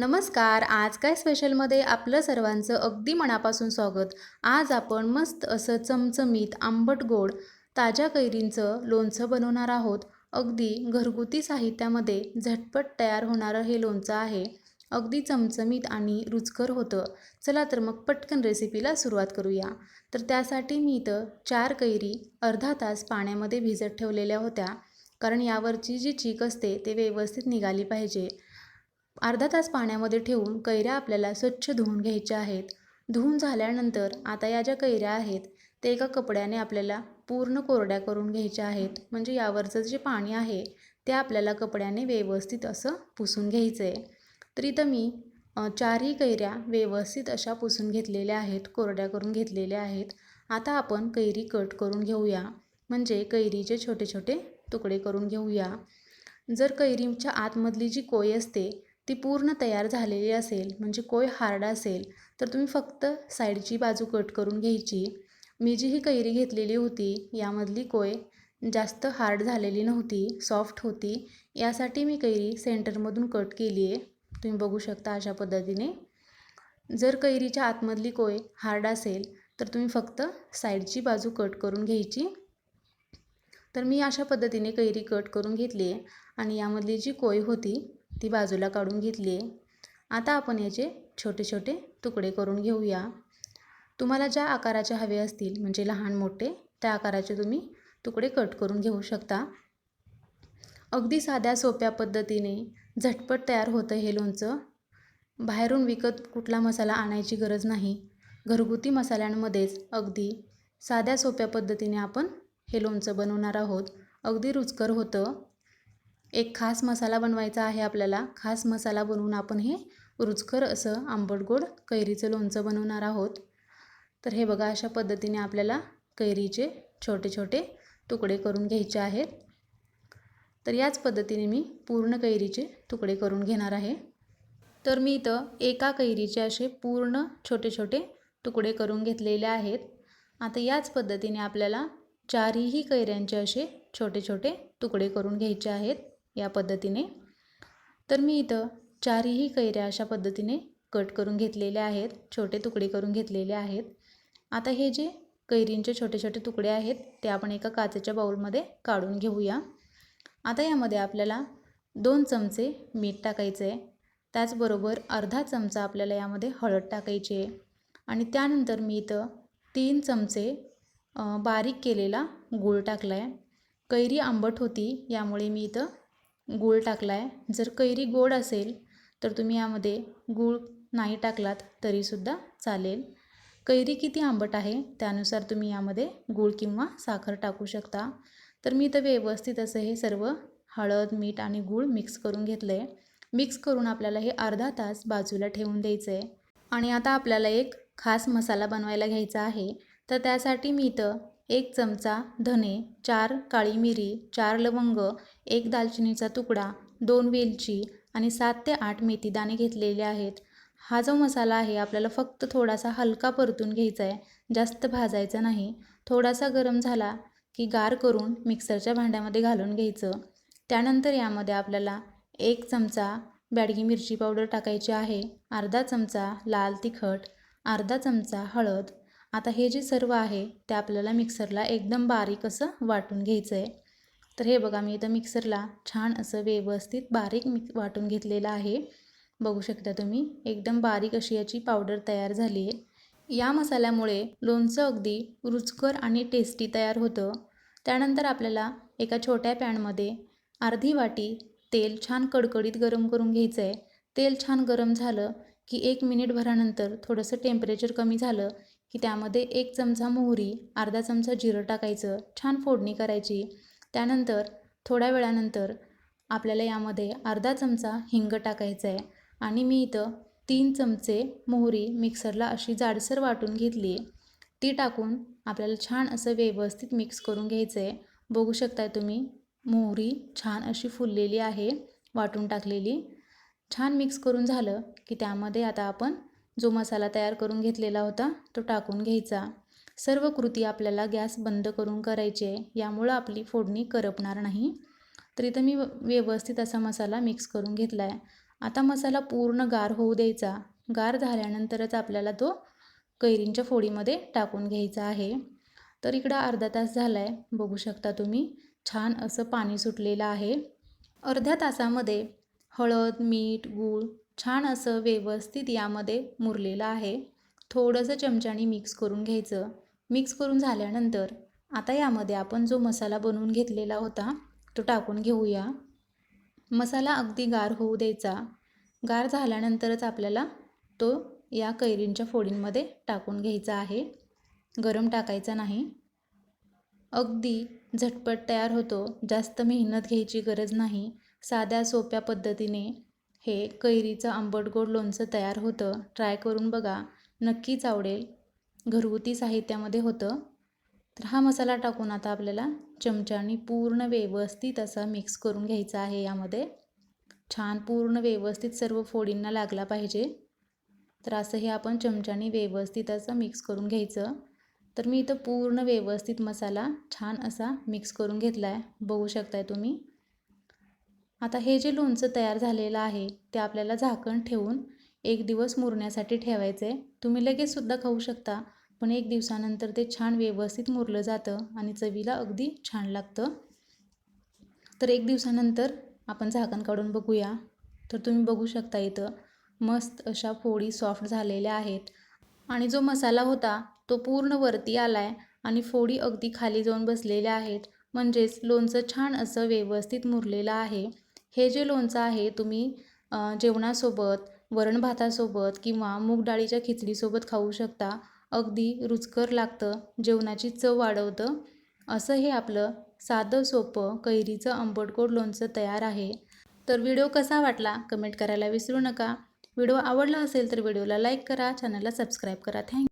नमस्कार आज काय स्पेशलमध्ये आपलं सर्वांचं अगदी मनापासून स्वागत. आज आपण मस्त असं चमचमीत आंबट गोड ताज्या कैरींचं लोणचं बनवणार आहोत. अगदी घरगुती साहित्यामध्ये झटपट तयार होणारं हे लोणचं आहे. अगदी चमचमीत आणि रुचकर होतं. चला तर मग पटकन रेसिपीला सुरुवात करूया. तर त्यासाठी मी इथं चार कैरी अर्धा तास पाण्यामध्ये भिजत ठेवलेल्या होत्या. कारण यावरची जी चीक असते ते व्यवस्थित निघाली पाहिजे. अर्धा तास पाण्यामध्ये ठेवून कैऱ्या आपल्याला स्वच्छ धुवून घ्यायच्या आहेत. धुवून झाल्यानंतर आता या ज्या कैऱ्या आहेत ते एका कपड्याने आपल्याला पूर्ण कोरड्या करून घ्यायच्या आहेत. म्हणजे यावरचं जे पाणी आहे ते आपल्याला कपड्याने व्यवस्थित असं पुसून घ्यायचं आहे तर इथं मी चारही कैऱ्या व्यवस्थित अशा पुसून घेतलेल्या आहेत कोरड्या करून घेतलेल्या आहेत. आता आपण कैरी कट करून घेऊया. म्हणजे कैरीचे छोटे छोटे तुकडे करून घेऊया. जर कैरीच्या आतमधली जी कोय असते ती पूर्ण तयार झालेली असेल म्हणजे कोय हार्ड असेल तर तुम्ही फक्त साईडची बाजू कट करून घ्यायची. मी जी ही कैरी घेतलेली होती यामधली कोय जास्त हार्ड झालेली नव्हती सॉफ्ट होती. यासाठी मी कैरी सेंटरमधून कट केली आहे. तुम्ही बघू शकता अशा पद्धतीने. जर कैरीच्या आतमधली कोय हार्ड असेल तर तुम्ही फक्त साईडची बाजू कट करून घ्यायची. तर मी अशा पद्धतीने कैरी कट करून घेतली आहे आणि यामधली जी कोय होती ती बाजूला काढून घेतली आहे आता आपण याचे छोटे छोटे तुकडे करून घेऊया. तुम्हाला ज्या आकाराचे हवे असतील म्हणजे लहान मोठे त्या आकाराचे तुम्ही तुकडे कट करून घेऊ शकता. अगदी साध्या सोप्या पद्धतीने झटपट तयार होतं हे लोणचं. बाहेरून विकत कुठला मसाला आणायची गरज नाही. घरगुती मसाल्यांमध्येच अगदी साध्या सोप्या पद्धतीने आपण हे लोणचं बनवणार आहोत. अगदी रुचकर होतं. एक खास मसाला बनवायचा आहे आपल्याला. खास मसाला बनवून आपण हे रुचकर असं आंबट गोड कैरीचं लोणचं बनवणार आहोत. तर हे बघा अशा पद्धतीने आपल्याला कैरीचे छोटे छोटे तुकडे करून घ्यायचे आहेत. तर याच पद्धतीने मी पूर्ण कैरीचे तुकडे करून घेणार आहे. तर मी इथं एका कैरीचे असे पूर्ण छोटे छोटे तुकडे करून घेतलेले आहेत. आता याच पद्धतीने आपल्याला चारही कैऱ्यांचे असे छोटे छोटे तुकडे करून घ्यायचे आहेत. या पद्धतीने. तर मी इथं चारही कैऱ्या अशा पद्धतीने कट करून घेतलेल्या आहेत छोटे तुकडे करून घेतलेले आहेत. आता हे जे कैरींचे छोटे छोटे तुकडे आहेत ते आपण एका काचेच्या बाऊलमध्ये काढून घेऊया. आता यामध्ये आपल्याला दोन चमचे मीठ टाकायचं आहे. त्याचबरोबर अर्धा चमचा आपल्याला यामध्ये हळद टाकायची आहे. आणि त्यानंतर मी इथं तीन चमचे बारीक केलेला गूळ टाकला आहे कैरी आंबट होती यामुळे मी इथं गूळ टाकला आहे जर कैरी गोड असेल तर तुम्ही यामध्ये गूळ नाही टाकलात तरीसुद्धा चालेल. कैरी किती आंबट आहे त्यानुसार तुम्ही यामध्ये गूळ किंवा साखर टाकू शकता. तर मी इथं व्यवस्थित असं हे सर्व हळद मीठ आणि गूळ मिक्स करून घेतलं आहे मिक्स करून आपल्याला हे अर्धा तास बाजूला ठेवून द्यायचं आहे आणि आता आपल्याला एक खास मसाला बनवायला घ्यायचा आहे. तर त्यासाठी मी इथं एक चमचा धने चार काळी मिरी चार लवंग एक दालचिनीचा तुकडा दोन वेलची आणि सात ते आठ मेथीदाणे घेतलेले आहेत. हा जो मसाला आहे आपल्याला फक्त थोडासा हलका परतून घ्यायचा आहे जास्त भाजायचा नाही. थोडासा गरम झाला की गार करून मिक्सरच्या भांड्यामध्ये घालून घ्यायचं. त्यानंतर यामध्ये आपल्याला एक चमचा बॅडगी मिरची पावडर टाकायची आहे अर्धा चमचा लाल तिखट अर्धा चमचा हळद आता हे जे सर्व आहे ते आपल्याला मिक्सरला एकदम बारीक असं वाटून घ्यायचं आहे तर हे बघा मी इथं मिक्सरला छान असं व्यवस्थित बारीक मिक्स वाटून घेतलेलं आहे. बघू शकता तुम्ही एकदम बारीक अशी याची पावडर तयार झाली आहे. या मसाल्यामुळे लोणचं अगदी रुचकर आणि टेस्टी तयार होतं. त्यानंतर आपल्याला एका छोट्या पॅनमध्ये अर्धी वाटी तेल छान कडकडीत गरम करून घ्यायचं आहे तेल छान गरम झालं की एक मिनिटभरानंतर थोडंसं टेम्परेचर कमी झालं की त्यामध्ये एक चमचा मोहरी अर्धा चमचा जिरं टाकायचं छान फोडणी करायची. त्यानंतर थोड्या वेळानंतर आपल्याला यामध्ये अर्धा चमचा हिंग टाकायचं आहे आणि मी इथं तीन चमचे मोहरी मिक्सरला अशी जाडसर वाटून घेतली ती टाकून आपल्याला छान असं व्यवस्थित मिक्स करून घ्यायचं आहे बघू शकताय तुम्ही मोहरी छान अशी फुललेली आहे वाटून टाकलेली. छान मिक्स करून झालं की त्यामध्ये आता आपण जो मसाला तयार करून घेतलेला होता तो टाकून घ्यायचा. सर्व कृती आपल्याला गॅस बंद करून करायची आहे यामुळं आपली फोडणी करपणार नाही. तर इथं मी व्यवस्थित असा मसाला मिक्स करून घेतला आहे आता मसाला पूर्ण गार होऊ द्यायचा. गार झाल्यानंतरच आपल्याला तो कैरींच्या फोडीमध्ये टाकून घ्यायचा आहे. तर इकडं अर्धा तास झाला आहे बघू शकता तुम्ही छान असं पाणी सुटलेलं आहे. अर्ध्या तासामध्ये हळद मीठ गूळ छान असं व्यवस्थित यामध्ये मुरलेलं आहे. थोडंसं चमच्याने मिक्स करून घ्यायचं. मिक्स करून झाल्यानंतर आता यामध्ये आपण जो मसाला बनवून घेतलेला होता तो टाकून घेऊया. मसाला अगदी गार होऊ द्यायचा. गार झाल्यानंतरच आपल्याला तो या कैरींच्या फोडींमध्ये टाकून घ्यायचा आहे. गरम टाकायचा नाही. अगदी झटपट तयार होतो. जास्त मेहनत घ्यायची गरज नाही. साध्या सोप्या पद्धतीने हे कैरीचं आंबट गोड लोणचं तयार होतं. ट्राय करून बघा. नक्कीच आवडेल. घरगुती साहित्यामध्ये होतं. तर हा मसाला टाकून आता आपल्याला चमच्याने पूर्ण व्यवस्थित असा मिक्स करून घ्यायचा आहे यामध्ये. छान पूर्ण व्यवस्थित सर्व फोडींना लागला पाहिजे. तर असं हे आपण चमच्याने व्यवस्थित असं मिक्स करून घ्यायचं. तर मी इथं पूर्ण व्यवस्थित मसाला छान असा मिक्स करून घेतला आहे बघू शकताय तुम्ही. आता हे जे लोणचं तयार झालेलं आहे ते आपल्याला झाकण ठेवून एक दिवस मुरण्यासाठी ठेवायचं आहे तुम्ही लगेचसुद्धा खाऊ शकता पण एक दिवसानंतर ते छान व्यवस्थित मुरलं जातं आणि चवीला अगदी छान लागतं. तर एक दिवसानंतर आपण झाकण काढून बघूया. तर तुम्ही बघू शकता इथं मस्त अशा फोडी सॉफ्ट झालेल्या आहेत. आणि जो मसाला होता तो पूर्ण वरती आला आहे आणि फोडी अगदी खाली जाऊन बसलेल्या आहेत. म्हणजेच लोणचं छान असं व्यवस्थित मुरलेलं आहे. हे जे लोणचं आहे तुम्ही जेवणासोबत वरण भातासोबत किंवा मूग डाळीच्या खिचडीसोबत खाऊ शकता. अगदी रुचकर लागतं जेवणाची चव वाढवतं. असं हे आपलं साधं सोपं कैरीचं आंबटगोड लोणचं तयार आहे. तर व्हिडिओ कसा वाटला कमेंट करायला विसरू नका. व्हिडिओ आवडला असेल तर व्हिडिओला लाईक करा चॅनलला सबस्क्राईब करा. थँक्यू